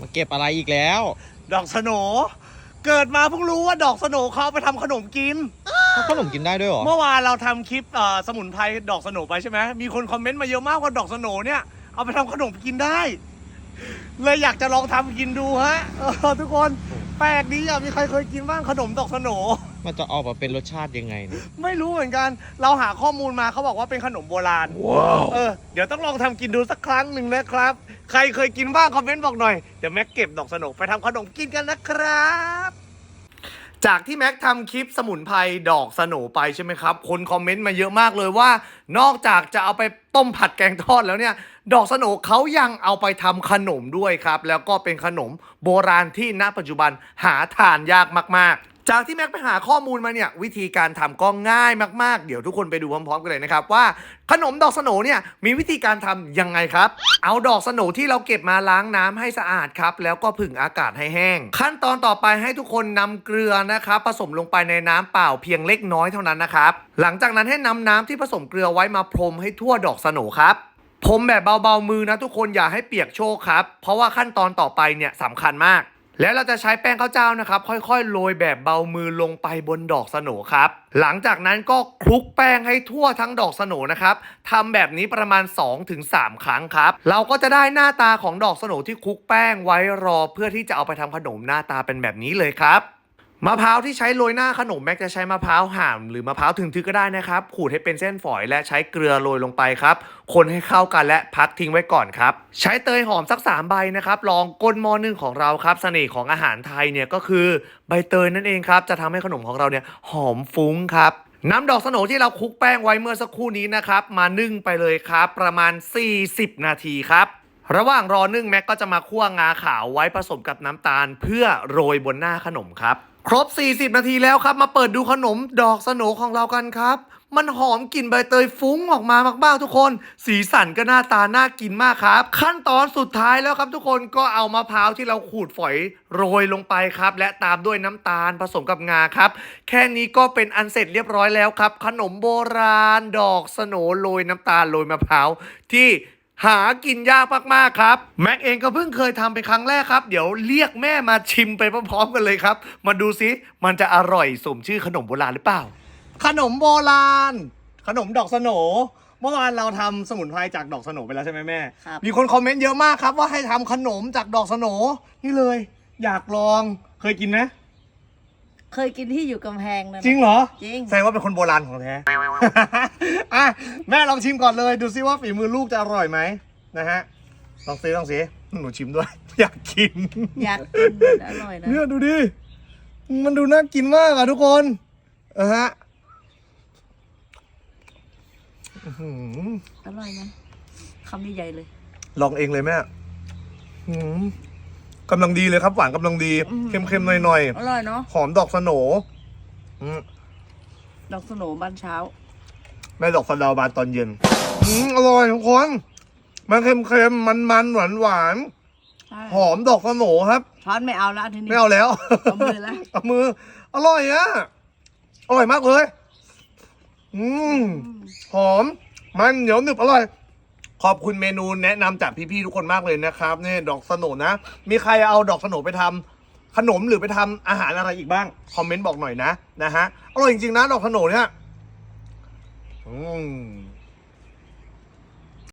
มาเก็บอะไรอีกแล้ว ดอกสโหนเกิดมาเพิ่งรู้ว่าดอกสโหนเขาเอาไปทำขนมกิน ขนมกินได้ด้วยเหรอ เมื่อวานเราทำคลิปเอ่อสมุนไพรดอกสโหนไปใช่ไหมมีคนคอมเมนต์มาเยอะมากว่าดอกสโหนเนี่ยเอาไปทำขนมกินได้ เลยอยากจะลองทำกินดูฮะเออทุกคนแปลกดีอะมีใครเคยกินบ้างขนมดอกสโหน มันจะออกมาเป็นรสชาติยังไงเนี่ยไม่รู้เหมือนกัน เราหาข้อมูลมาเขาบอกว่าเป็นขนมโบราณเออ เดี๋ยวต้องลองทำกินดูสักครั้งหนึ่งนะครับ ใครเคยกินบ้างคอมเมนต์บอกหน่อย เดี๋ยวแม็กเก็บดอกสโหนไปทำขนมกินกันนะครับ จากที่แม็กทำคลิปสมุนไพรดอกสโหนไปใช่ไหมครับ คนคอมเมนต์มาเยอะมากเลยว่า นอกจากจะเอาไปต้มผัดแกงทอดแล้วเนี่ย ดอกสโหนเขายังเอาไปทำขนมด้วยครับ แล้วก็เป็นขนมโบราณที่ณปัจจุบันหาทานยากมากๆ จากที่แม็กไปหาข้อมูลมาเนี่ยวิธีการทำก็ง่ายมากๆ เดี๋ยวทุกคนไปดูพร้อมๆกันเลยนะครับว่าขนมดอกสโนเนี่ยมีวิธีการทำยังไงครับ เอาดอกสโนที่เราเก็บมาล้างน้ำให้สะอาดครับ แล้วก็ผึ่งอากาศให้แห้ง ขั้นตอนต่อไปให้ทุกคนนำเกลือนะครับผสมลงไปในน้ำเปล่าเพียงเล็กน้อยเท่านั้นนะครับ หลังจากนั้นให้นำน้ำที่ผสมเกลือไว้มาพรมให้ทั่วดอกสโนครับพรมแบบเบาๆมือนะทุกคนอย่าให้เปียกโชกครับ เพราะว่าขั้นตอนต่อไปเนี่ยสำคัญมาก แล้วเราจะใช้แป้งข้าวเจ้านะครับ ค่อยๆโรยแบบเบามือลงไปบนดอกสโนครับ หลังจากนั้นก็คลุกแป้งให้ทั่วทั้งดอกสโนนะครับทำแบบนี้ประมาณ 2-3 ครั้งครับ เราก็จะได้หน้าตาของดอกสโนที่คลุกแป้งไว้รอเพื่อที่จะเอาไปทำขนมหน้าตาเป็นแบบนี้เลยครับ มะพร้าวที่ใช้โรยหน้าขนมแม็กจะใช้มะพร้าวห่ามหรือมะพร้าวถึงทึกก็ได้นะครับ ขูดให้เป็นเส้นฝอยและใช้เกลือโรยลงไปครับ คนให้เข้ากันและพักทิ้งไว้ก่อนครับ ใช้เตยหอมสัก 3 ใบนะครับลองก้นหม้อนึ่งของเราครับเสน่ห์ของอาหารไทยเนี่ยก็คือใบเตยนั่นเองครับ จะทำให้ขนมของเราเนี่ยหอมฟุ้งครับน้ำดอกสโหนที่เราคลุกแป้งไว้เมื่อสักครู่นี้นะครับ มานึ่งไปเลยครับ ประมาณ 40 นาทีครับระหว่างรอนึ่งแม็กก็จะมาคั่วงาขาวไว้ผสมกับน้ำตาล เพื่อโรยบนหน้าขนมครับ ครบ 40 นาทีแล้วครับ มาเปิดดูขนมดอกสโหนของเรากันครับ มันหอมกลิ่นใบเตยฟุ้งออกมามากๆทุกคน สีสันก็หน้าตาน่ากินมากครับ ขั้นตอนสุดท้ายแล้วครับทุกคนก็เอามะพร้าวที่เราขูดฝอยโรยลงไปครับ และตามด้วยน้ำตาลผสมกับงาครับ แค่นี้ก็เป็นอันเสร็จเรียบร้อยแล้วครับ ขนมโบราณ ดอกสโหนโรยน้ำตาลโรยมะพร้าวที่ หากินยากมากๆครับ แม็กเองก็เพิ่งเคยทำเป็นครั้งแรกครับ เดี๋ยวเรียกแม่มาชิมไปพร้อมๆกันเลยครับ มาดูซิมันจะอร่อยสมชื่อขนมโบราณหรือเปล่า ขนมโบราณ ขนมดอกสโหนเมื่อวานเราทำสมุนไพรจากดอกสโหนไปแล้วใช่ไหมแม่ครับมีคนคอมเมนต์เยอะมากครับว่าให้ทำขนมจากดอกสโหนนี่เลย อยากลองเคยกินไหมเคยกินที่อยู่กำแพงนะจริงเหรอ จริง แสดงว่าเป็นคนโบราณของแท้ อะแม่ลองชิมก่อนเลย ดูซิว่าฝีมือลูกจะอร่อยไหมนะฮะลองซิลองซิหนูชิมด้วย อยากกินอยากกินมันอร่อยนะเนี่ยดูดิมันดูน่ากินมากอะทุกคนเออฮะอื้อหืออร่อยนะคำใหญ่ๆเลย ลองเองเลยแม่อื้อหือกำลังดีเลยครับ หวานกำลังดีอืมเค็มๆหน่อยอร่อยเนาะๆหอมดอกสโหนอืมดอกสโหนบ้านเช้า แม่ดอกสะเดาวบานตอนเย็นอืมอร่อยทุกคน มันเค็มๆ มันๆ หวานๆหอมดอกสโหนครับ ช้อนไม่เอาละทีนี้ ไม่เอาแล้วเอามือละ เอามือ อร่อยอะอร่อยมากเลย อืม หอม มันเหนียวหนึบอร่อย ขอบคุณเมนูแนะนำจากพี่ๆทุกคนมากเลยนะครับนี่ดอกสโหนนะ มีใครเอาดอกสโหนไปทำขนมหรือไปทำอาหารอะไรอีกบ้าง คอมเมนต์บอกหน่อยนะนะฮะ อร่อยจริงๆนะ ดอกสโหนเนี่ย 응.